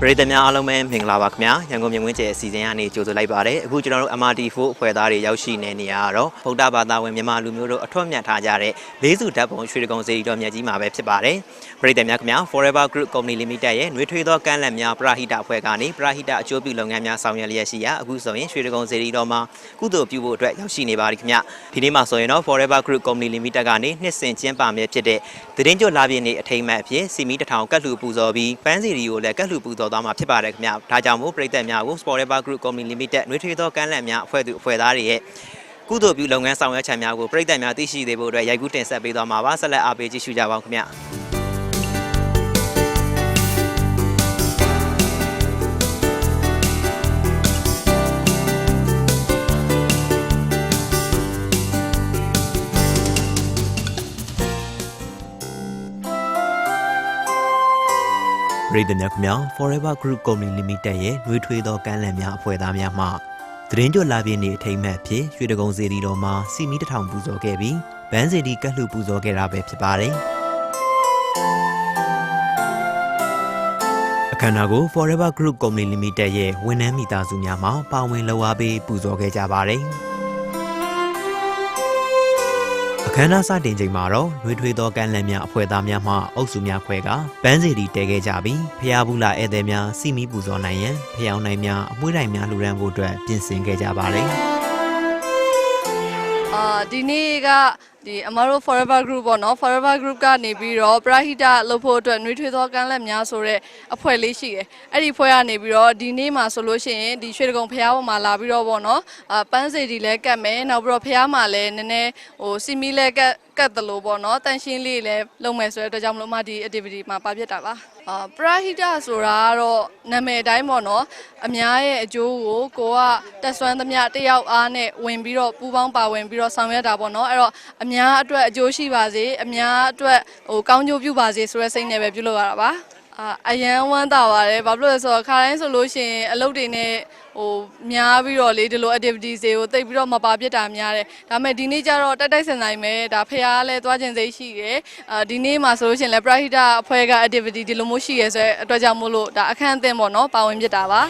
ပရိသတ်များအားလုံးပဲမင်္ဂလာပါခင်ဗျာရန်ကုန်မြင်းဝင်းကျဲအစီအစဉ်ကနေကြိုဆိုလိုက်ပါတယ်အခုကျွန်တော်တို့ MRT4 အဖွဲ့သားတွေရောက်ရှိနေနေရတော့ဗုဒ္ဓဘာသာဝင်မြန်မာလူမျိုးတို့အထွတ်မြတ်ထားကြတဲ့လေးစုဓာတ်ပုံရွှေတကုံစေတီတော်မြတ်ကြီးမှာပဲဖြစ်ပါတယ်ပရိသတ်များခင်ဗျာ Forever Group Company Limited ရဲ့နှွေးထွေးသောကမ်းလှမ်းများပရဟိတအဖွဲ့ကနေပရဟိတအကျိုးပြုလုပ်ငန်းများဆောင်ရွက်လျက်ရှိရာအခုဆိုရင်ရွှေတကုံစေတီတော်မှာကုသိုလ်ပြုဖို့အတွက်ရောက်ရှိနေပါပြီခင်ဗျဒီနေ့မှာဆိုရင်တော့ Forever Group Company Limited ကနေနှစ်စဉ်ကျင်းပမြဲဖြစ်တဲ့သတင်းကြွလာပြည့်နေ့အထိမ်းအမှတ်အဖြစ်စီမီတစ်ထောင်ကတ်လှူပူဇော်ပြီးပန်းစီရီကိုလည်းကတ်လှူပူဇော်သွားမှာဖြစ်ပါတယ်ခင်ဗျဒါကြောင့်မို့ပြည်သက်များကို Forever Group Company Limited နှွေးထွေးသောကမ်းလှမ်းများအဖွဲ့သူအဖွဲ့သားတွေရဲ့ကုသိုလ်ပြုလုပ်ငန်းဆောင်ရွက်ချက်များကိုပြည်သက်များသိရှိသေးဖို့အတွက်ရိုက်ကူးတင်ဆက်ပေးသွားမှာပါဆက်လက်အားပေးကြည့်ရှုကြပါဦးခင်ဗျ ပြည်သူများခင်ဗျာ Forever Group Company Limited ရဲ့နှွေးထွေးသောကမ်းလှမ်းများအဖွဲ့သားများမှသတင်းကြွလာပြည့်နေ့အထိမ်းအမှတ်ဖြစ်ရွှေတကုံစီတီတော်မှာစီမီတစ်ထောင်ပူဇော်ခဲ့ပြီးဗန်းစီတီကတ်လှူပူဇော်ခဲ့တာပဲဖြစ်ပါတယ်အခမ်းအနားကို Forever Group Company Limited ရဲ့ဝန်ထမ်းမိသားစုများမှပါဝင်လှူအားပေးပူဇော်ခဲ့ကြပါတယ် အခမ်းအနားစတင်ချိန်မှာတော့နှွေးထွေးသောကမ်းလှမ်းများအဖွဲ့သားများမှအုပ်စုများခွဲကပန်းစီတီတဲခဲ့ကြပြီးဖျားဘူးလာဧည့်သည်များစီမီပူဇော်နိုင်ရန်ဖျောင်းနိုင်များအမွှေးတိုင်များလှူဒန်းဖို့အတွက်ပြင်ဆင်ခဲ့ကြပါတယ်အာဒီနေ့က ဒီအမတို့ Forever Group ပေါ့နော် Forever Group ကနေပြီးတော့ပရဟိတလုပ်ဖို့အတွက်နှွေးထွေးသောကမ်းလက်များဆိုတဲ့အဖွဲ့လေးရှိတယ်။အဲ့ဒီအဖွဲ့ကနေပြီးတော့ဒီနေ့မှာဆိုလို့ရှိရင်ဒီရွှေတကုံဖျားပေါ်မှာလာပြီးတော့ပေါ့နော်အာပန်းစီတီလည်းကတ်မယ်နောက်ပြီးတော့ဖျားမှာလည်းနည်းနည်းဟိုစီမီလည်းကတ်ကတ်တယ်လို့ပေါ့နော်တန်ရှင်းလေးလည်းလုပ်မယ်ဆိုတဲ့အတွက်ကြောင့်မလို့မှဒီ activity မှာပါပြစ်တာပါ။အာ ပရဟိတဆိုတာကတော့နာမည်အတိုင်းပေါ့နော်အများရဲ့အကျိုးကိုကိုကတက်ဆွမ်းသမျှတယောက်အားနဲ့ဝင်ပြီးတော့ပူပေါင်းပါဝင်ပြီးတော့ဆောင်ရွက်တာပေါ့နော်အဲ့တော့အများအတွက်အကျိုးရှိပါစေအများအတွက်ဟိုကောင်းကျိုးပြုပါစေဆိုတဲ့စိတ်နဲ့ပဲပြုလုပ်ရတာပါ အာအရန်ဝမ်းသာပါတယ်ဘာဖြစ်လို့လဲဆိုတော့ခါတိုင်းဆိုလို့ရှိရင်အလုပ်တွေနဲ့ဟိုများပြီးတော့လေဒီလို activities တွေကိုတိတ်ပြီးတော့မပါပြစ်တာများတယ်ဒါပေမဲ့ဒီနေ့ကျတော့တက်တိုက်ဆန်ဆိုင်ပဲဒါဖះလဲသွားခြင်းစိတ်ရှိတယ်အာဒီနေ့မှာဆိုလို့ရှိရင်လဲ private အဖွဲ့က activity ဒီလိုမျိုးရှိရဲဆိုတဲ့အတွက်ကြောင့်မို့လို့ဒါအခန်းအသင်းပေါ့နော်ပါဝင်ပြစ်တာပါ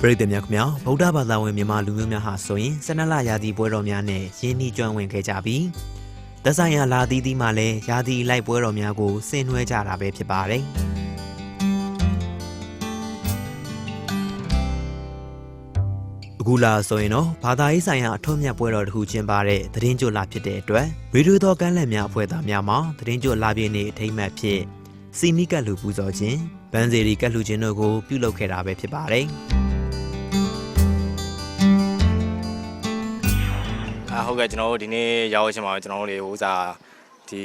ပရိသတ်များခင်ဗျာဗုဒ္ဓဘာသာဝင်မြန်မာလူမျိုးများဟာဆိုရင်စနလရာသီပွဲတော်များနဲ့ယင်းနှီးကျွမ်းဝင်ခဲ့ကြပြီး သက်ဆိုင်ရာလာသီးသီးမှလည်းရာသီလိုက်ပွဲတော်များကိုဆင်နွှဲကြတာပဲဖြစ်ပါတယ်အခုလာဆိုရင်တော့ဘာသာရေးဆိုင်ရာအထွတ်အမြတ်ပွဲတော်တစ်ခုကျင်းပတဲ့သတင်းကြိုလာဖြစ်တဲ့အတွက်ရေဒီယိုသောကမ်းလှမ်းများအဖွဲ့သားများမှသတင်းကြိုလာပြည့်နေ့အထိမ်းအမှတ်ဖြစ်စီမီကတ်လူပူဇော်ခြင်းဗန်စီရီကတ်လူခြင်းတို့ကိုပြုလုပ်ခဲ့တာပဲဖြစ်ပါတယ် ဟုတ်ကဲ့ကျွန်တော်တို့ဒီနေ့ရောက်ချင်းမှာကျွန်တော်တို့တွေဥစားဒီ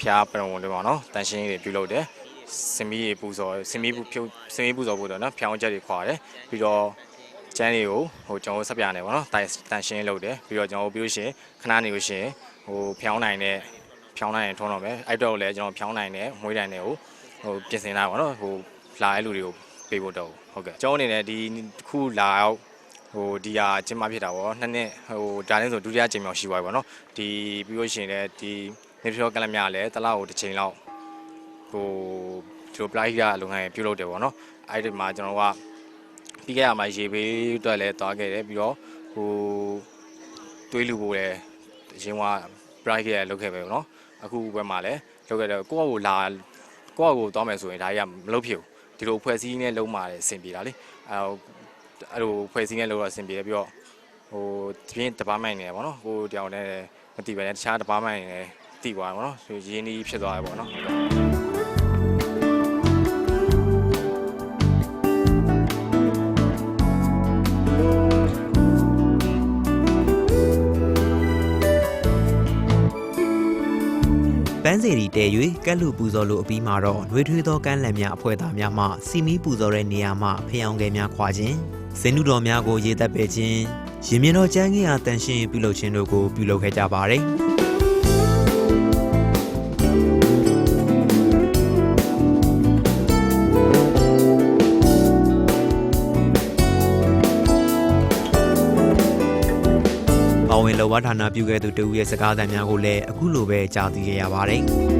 ဖျားပရဝုံတွေပေါ့နော်တန်ရှင်းတွေပြုလုပ်တယ်စင်မီတွေပူဇော်စင်မီပူဖြုတ်စင်မီပူဇော်ဖို့တော့နော်ဖျောင်းချက်တွေခွာတယ်ပြီးတော့ကျန်းတွေကိုဟိုကျွန်တော်တို့ဆက်ပြနေပေါ့နော်တန်တန်ရှင်းလုပ်တယ်ပြီးတော့ကျွန်တော်တို့ပြီးလို့ရှိရင်ခဏနေလို့ရှိရင်ဟိုဖျောင်းနိုင်တဲ့ဖျောင်းနိုင်ရင်ထုံးတော့မယ်အဲ့တော့လည်းကျွန်တော်ဖျောင်းနိုင်တဲ့မွေးနိုင်တဲ့ကိုဟိုပြင်ဆင်တာပေါ့နော်ဟိုလာတဲ့လူတွေကိုပေးဖို့တော့ဟုတ်ကဲ့ကျွန်တော်အနေနဲ့ဒီတစ်ခုလာရောက် ဟိုဒီဟာကျင်းပဖြစ်တာပေါ့နှစ်နှစ်ဟိုဒါလည်းဆိုဒုတိယချိန်မြောက်ရှိသွားပြီပေါ့နော်ဒီပြီးလို့ရှိရင်လည်းဒီနေဖြောကလမြလည်းတစ်လောက်ကိုတစ်ချိန်လောက်ဟိုဒီလိုပလိုက်ရလုပ်ငန်းပြုလုပ်တယ်ပေါ့နော်အဲ့ဒီမှာကျွန်တော်ကပြီးခဲ့ရမှာရေဘေးအတွက်လည်းသွားခဲ့တယ်ပြီးတော့ဟိုတွေးလူဖို့လည်းအရင်ကပလိုက်ရလုပ်ခဲ့ပဲပေါ့နော်အခုဘက်မှာလည်းလုပ်ခဲ့တယ်ကိုယ့်အကိုလာကိုယ့်အကိုသွားမယ်ဆိုရင်ဒါကြီးကမလုပ်ဖြစ်ဘူးဒီလိုဖွဲ့စည်းနဲ့လုံးမာတယ်အဆင်ပြေတာလေအဲတော့ အဲ့လိုဖွဲ့စည်းနေလို့တော့အဆင်ပြေတယ်ပြီးတော့ဟိုဒီပြင်တပားမိုင်နေတယ်ပေါ့နော်ဟိုတယောက်နဲ့မတိပဲနဲ့တခြားတပားမိုင်နေတိသွားတယ်ပေါ့နော်ဆိုရင်းနှီးဖြစ်သွားတယ်ပေါ့နော်ပန်းစီရီတဲ၍ကက်လူပူဇော်လိုအပြီးမှာတော့နှွေးထွေးသောကမ်းလံများအဖွဲ့သားများမှစီမီပူဇော်တဲ့နေရာမှဖျောင်းငယ်များခွာခြင်း ဇင်းနုတော်များကိုရေသက်ပယ်ခြင်းရင်မြင်တော်ကျမ်းကြီးအားတန်ရှင်းပြုလုပ်ခြင်းတို့ကိုပြုလုပ်ခဲ့ကြပါတယ်ပါဝင်လောဝဌာနပြုခဲ့သူတဦးရဲ့စကားသံများကိုလည်းအခုလိုပဲကြားသိခဲ့ရပါတယ်။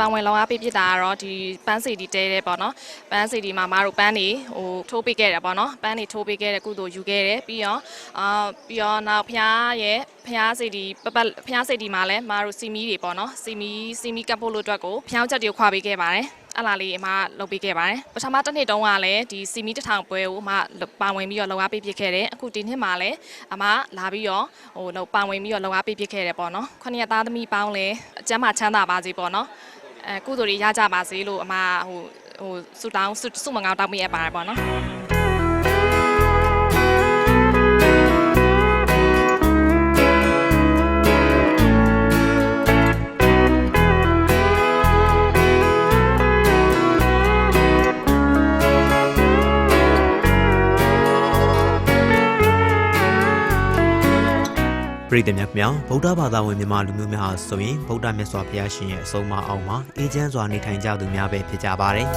ပါဝင်လောင်းအားပေးပြတာကတော့ဒီပန်းစီဒီတဲတဲ့ပေါ့နော်ပန်းစီဒီမှာမတို့ပန်းနေဟိုထိုးပေးခဲ့တယ်ပေါ့နော်ပန်းနေထိုးပေးခဲ့တဲ့ကုသိုလ်ယူခဲ့တယ်ပြီးတော့အာပြီးတော့နောက်ဖျားရဲ့ ဖျားစီဒီပပတ်ဖျားစီဒီမှာလည်းမတို့စီမီတွေပေါ့နော်စီမီစီမီကပ်ဖို့လို့အတွက်ကိုဖျောင်းချက်တွေကိုခွာပေးခဲ့ပါတယ်အဲ့လာလေးအမလုပ်ပေးခဲ့ပါတယ်ပထမတစ်နှစ်တုန်းကလည်းဒီစီမီတစ်ထောင်ပွဲကိုအမပါဝင်ပြီးတော့လောအားပေးပြခဲ့တယ်အခုဒီနှစ်မှာလည်းအမလာပြီးတော့ဟိုလောက်ပါဝင်ပြီးတော့လောအားပေးပြခဲ့တယ်ပေါ့နော်ခုနှစ်ရက်သားသမီးပေါင်းလည်းအကျမ်းမှာချမ်းသာပါစေပေါ့နော်အဲကုသိုလ်တွေရကြပါစေလို့အမဟိုဟိုဆုတောင်းဆုဆုမငေါတောင်းပေးရပါတယ်ပေါ့နော် ပရိသတ်များခင်ဗျာဗုဒ္ဓဘာသာဝင်မြန်မာလူမျိုးများဟာဆိုရင်ဗုဒ္ဓမြတ်စွာဘုရားရှင်ရဲ့အဆုံးအမအောင်မှာအေးချမ်းစွာနေထိုင်ကြသူများပဲဖြစ်ကြပါတယ်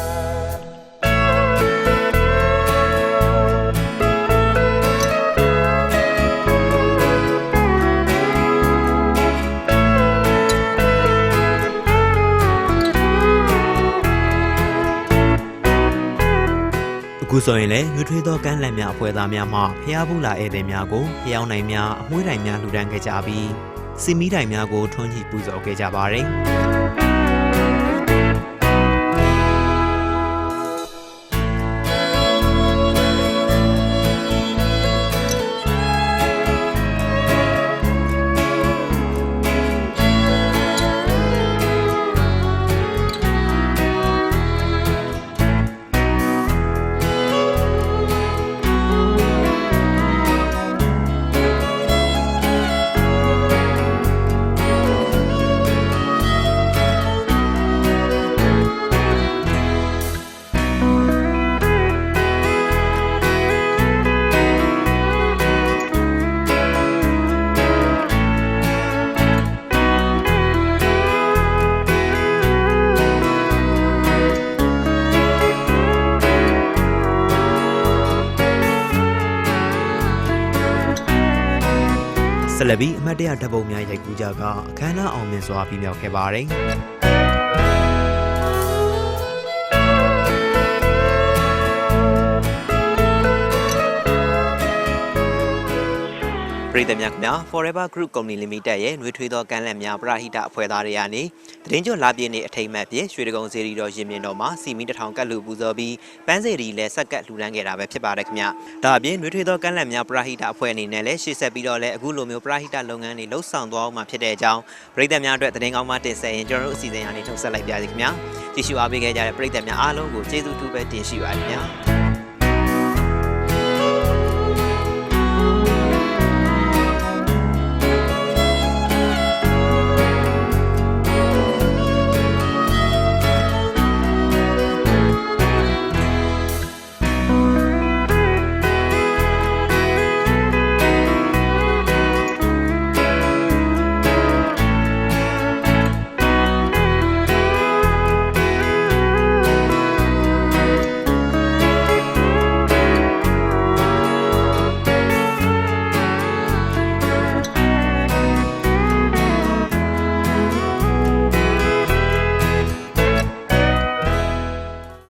ဆိုရင်လည်းရွှေထွေးသောကမ်းလှမ်းများအဖွဲ့သားများမှဖျားဘူးလာဧည့်သည်များကိုဖျောင်းနိုင်များအမွှေးတိုင်များလှူဒန်းခဲ့ကြပြီးစီမီတိုင်များကိုထွန်းညှိပူဇော်ခဲ့ကြပါတယ်။ ဆက်လက်ပြီးအမတ်တရဓာတ်ပုံများရိုက်ကူးကြကအခမ်းအနားအောင်မြင်စွာပြမြောက်ခဲ့ပါတယ် ပရိသတ်များခင်ဗျာ Forever Group Company Limited ရဲ့နှွေးထွေးသောကမ်းလှမ်းများပရဟိတအဖွဲ့သားတွေကနေတရင်ကျွတ်လာပြည့်နေအထိမ်းအမှတ်ဖြင့်ရွှေတကုံစေရီတော်ရင်မြင်တော်မှာစီမီတစ်ထောင်ကတ်လူပူဇော်ပြီးပန်းစေရီလည်းဆက်ကတ်လှူဒန်းခဲ့တာပဲဖြစ်ပါတယ်ခင်ဗျာဒါအပြင်နှွေးထွေးသောကမ်းလှမ်းများပရဟိတအဖွဲ့အနေနဲ့လည်းရှေ့ဆက်ပြီးတော့လည်းအခုလိုမျိုးပရဟိတလုပ်ငန်းတွေလှုပ်ဆောင်သွားအောင်မှာဖြစ်တဲ့အကြောင်းပရိသတ်များအတွက်တရင်ကောင်းမှတင်ဆက်ရင်ကျွန်တော်တို့အစီအစဉ်အနေနဲ့ထုတ်ဆက်လိုက်ပါရစေခင်ဗျာကြည့်ရှုအားပေးခဲ့ကြတဲ့ပရိသတ်များအားလုံးကိုကျေးဇူးတူပဲတင်ရှိပါခင်ဗျာ